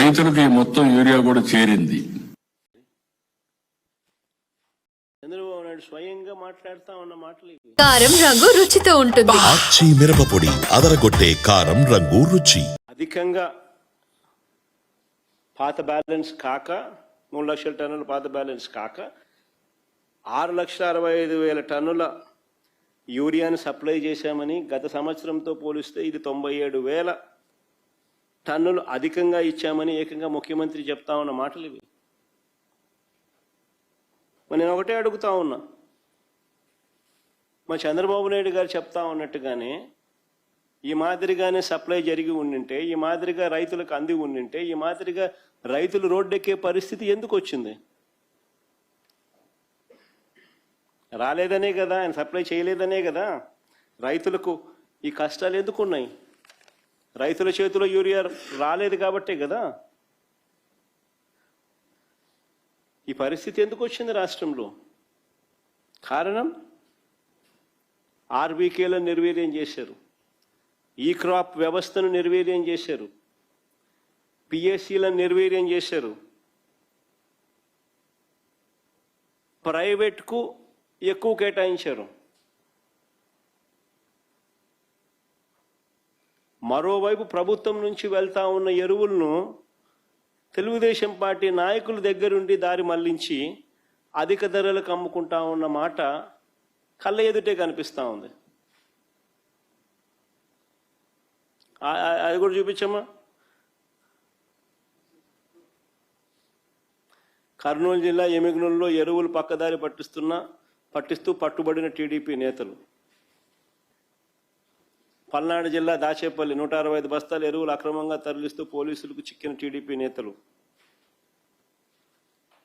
రైతులకు ఈ మొత్తం యూరియా కూడా చేరింది. చంద్రబాబు నాయుడు స్వయంగా మాట్లాడుతా ఉన్న మాటలు ఇవి. కారం రంగు రుచితో ఉంటుంది. ఆచి మిరపపొడి అదరగొట్టే కారం రంగు రుచి. అధికంగా పాత బ్యాలెన్స్ కాక మూడు లక్షల టన్నుల పాత బ్యాలెన్స్ కాక ఆరు లక్షల అరవై ఐదు వేల టన్నుల యూరియాను సప్లై చేశామని గత సంవత్సరంతో పోలిస్తే ఇది తొంభై ఏడు వేల టన్నులు అధికంగా ఇచ్చామని ఏకంగా ముఖ్యమంత్రి చెప్తా ఉన్న మాటలు ఇవి. నేను ఒకటే అడుగుతా ఉన్నా. మా చంద్రబాబు నాయుడు గారు చెప్తా ఉన్నట్టుగానే ఈ మాదిరిగానే సప్లై జరిగి ఉండింటే ఈ మాదిరిగా రైతులకు అంది ఉండింటే ఈ మాదిరిగా రైతులు రోడ్డెక్కే పరిస్థితి ఎందుకు వచ్చింది? రాలేదనే కదా ఆయన సప్లై చేయలేదనే కదా రైతులకు ఈ కష్టాలు ఎందుకు ఉన్నాయి? రైతుల చేతిలో యూరియా రాలేదు కాబట్టే కదా? ఈ పరిస్థితి ఎందుకు వచ్చింది రాష్ట్రంలో? కారణం? ఆర్బీకేలను నిర్వీర్యం చేశారు. ఈ క్రాప్ వ్యవస్థను నిర్వీర్యం చేశారు. పిఎస్సీలను నిర్వీర్యం చేశారు. ప్రైవేట్కు ఎక్కువ కేటాయించారు. మరోవైపు ప్రభుత్వం నుంచి వెళ్తా ఉన్న ఎరువులను తెలుగుదేశం పార్టీ నాయకుల దగ్గరుండి దారి మళ్ళించి అధిక ధరలకు అమ్ముకుంటా ఉన్న మాట కళ్ళ ఎదుటే కనిపిస్తూ ఉంది. అది కూడా చూపించమ్మా. కర్నూలు జిల్లా ఎమిగనూరులో ఎరువులు పక్కదారి పట్టిస్తున్న పట్టిస్తూ పట్టుబడిన టీడీపీ నేతలు. పల్నాడు జిల్లా దాచేపల్లి నూట అరవై ఐదు బస్తాలు ఎరువులు అక్రమంగా తరలిస్తూ పోలీసులకు చిక్కిన టీడీపీ నేతలు.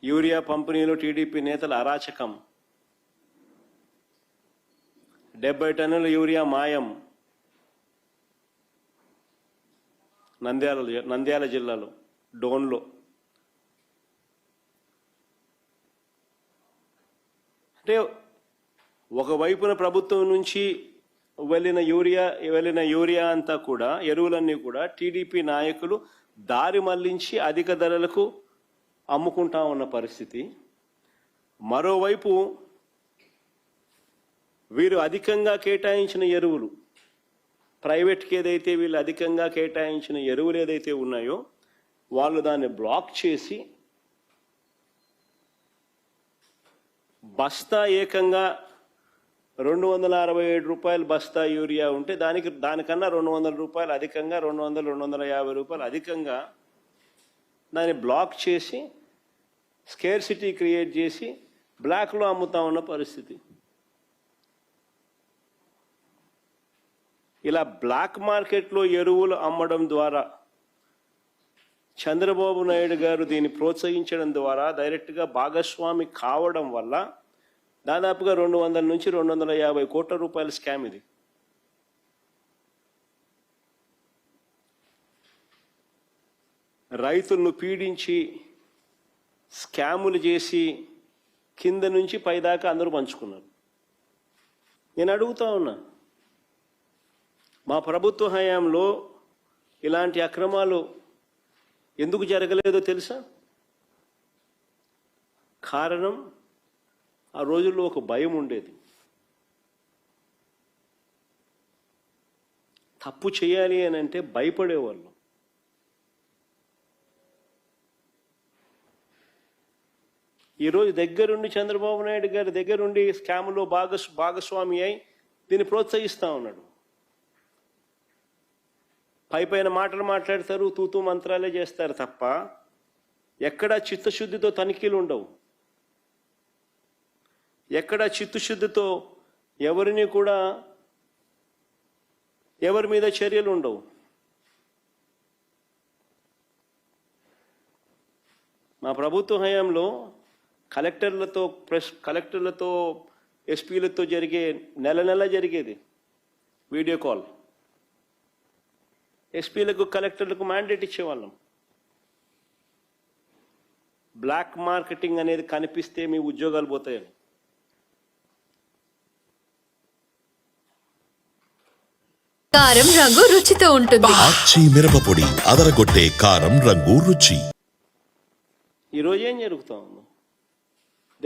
యూరియా పంపిణీలో టీడీపీ నేతల అరాచకం. డెబ్బై టన్నుల యూరియా మాయం. నంద్యాల నంద్యాల జిల్లాలో డోన్లో. అంటే ఒకవైపున ప్రభుత్వం నుంచి వెళ్ళిన యూరియా వెళ్ళిన యూరియా అంతా కూడా ఎరువులన్నీ కూడా టీడీపీ నాయకులు దారి మళ్ళించి అధిక ధరలకు అమ్ముకుంటా ఉన్న పరిస్థితి. మరోవైపు వీరు అధికంగా కేటాయించిన ఎరువులు ప్రైవేట్కి ఏదైతే వీళ్ళు అధికంగా కేటాయించిన ఎరువులు ఏదైతే ఉన్నాయో వాళ్ళు దాన్ని బ్లాక్ చేసి బస్తా ఏకంగా రెండు వందల అరవై ఏడు రూపాయలు బస్తా యూరియా ఉంటే దానికి దానికన్నా రెండు వందల రూపాయలు అధికంగా రెండు వందలు రెండు వందల యాభై రూపాయలు అధికంగా దాన్ని బ్లాక్ చేసి స్కేర్ సిటీ క్రియేట్ చేసి బ్లాక్లో అమ్ముతా ఉన్న పరిస్థితి. ఇలా బ్లాక్ మార్కెట్లో ఎరువులు అమ్మడం ద్వారా చంద్రబాబు నాయుడు గారు దీన్ని ప్రోత్సహించడం ద్వారా డైరెక్ట్గా భాగస్వామి కావడం వల్ల దాదాపుగా రెండు వందల నుంచి రెండు వందల యాభై కోట్ల రూపాయల స్కామ్ ఇది. రైతులను పీడించి స్కాములు చేసి కింద నుంచి పైదాకా అందరూ పంచుకున్నారు. నేను అడుగుతా ఉన్నా మా ప్రభుత్వ హయాంలో ఇలాంటి అక్రమాలు ఎందుకు జరగలేదో తెలుసా? కారణం ఆ రోజుల్లో ఒక భయం ఉండేది. తప్పు చేయాలి అని అంటే భయపడేవాళ్ళు. ఈరోజు దగ్గరుండి చంద్రబాబు నాయుడు గారి దగ్గరుండి స్కామ్లో భాగస్ భాగస్వామి అయి దీన్ని ప్రోత్సహిస్తా ఉన్నాడు. పై పైన మాటలు మాట్లాడతారు తూతూ మంత్రాలే చేస్తారు తప్ప ఎక్కడా చిత్తశుద్ధితో తనిఖీలు ఉండవు ఎక్కడ చిత్తశుద్ధితో ఎవరిని కూడా ఎవరి మీద చర్యలు ఉండవు. మా ప్రభుత్వ హయాంలో కలెక్టర్లతో ప్రెస్ కలెక్టర్లతో ఎస్పీలతో జరిగే నెల నెల జరిగేది వీడియో కాల్. ఎస్పీలకు కలెక్టర్లకు మ్యాండేట్ ఇచ్చేవాళ్ళం. బ్లాక్ మార్కెటింగ్ అనేది కనిపిస్తే మీ ఉద్యోగాలు పోతాయని. కారం రంగు రుచితో ఉంటుంది. ఆచి మిరపపొడి అదరగొట్టే కారం రంగు రుచి. ఈరోజు ఏం జరుగుతా ఉంది?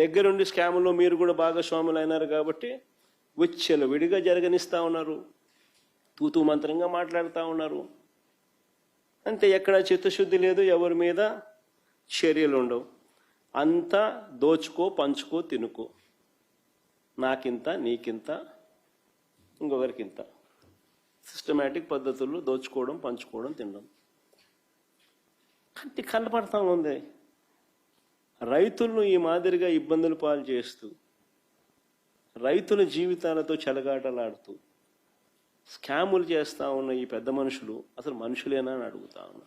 దగ్గరుండి స్కాములో మీరు కూడా భాగస్వాములు అయినారు కాబట్టి విచ్చలు విడిగా జరగనిస్తా ఉన్నారు. తూతూ మంత్రంగా మాట్లాడుతూ ఉన్నారు. అంతే ఎక్కడ చిత్తశుద్ధి లేదు ఎవరి మీద చర్యలు ఉండవు. అంతా దోచుకో పంచుకో తినుకో. నాకింత నీకింత ఇంకొకరికింత. సిస్టమేటిక్ పద్ధతుల్లో దోచుకోవడం పంచుకోవడం తినడం. కంటి కనపడతా ఉంది. రైతులను ఈ మాదిరిగా ఇబ్బందులు పాలు చేస్తూ రైతుల జీవితాలతో చెలగాటలాడుతూ స్కాములు చేస్తా ఉన్న ఈ పెద్ద మనుషులు అసలు మనుషులేనా అని అడుగుతా ఉన్నా.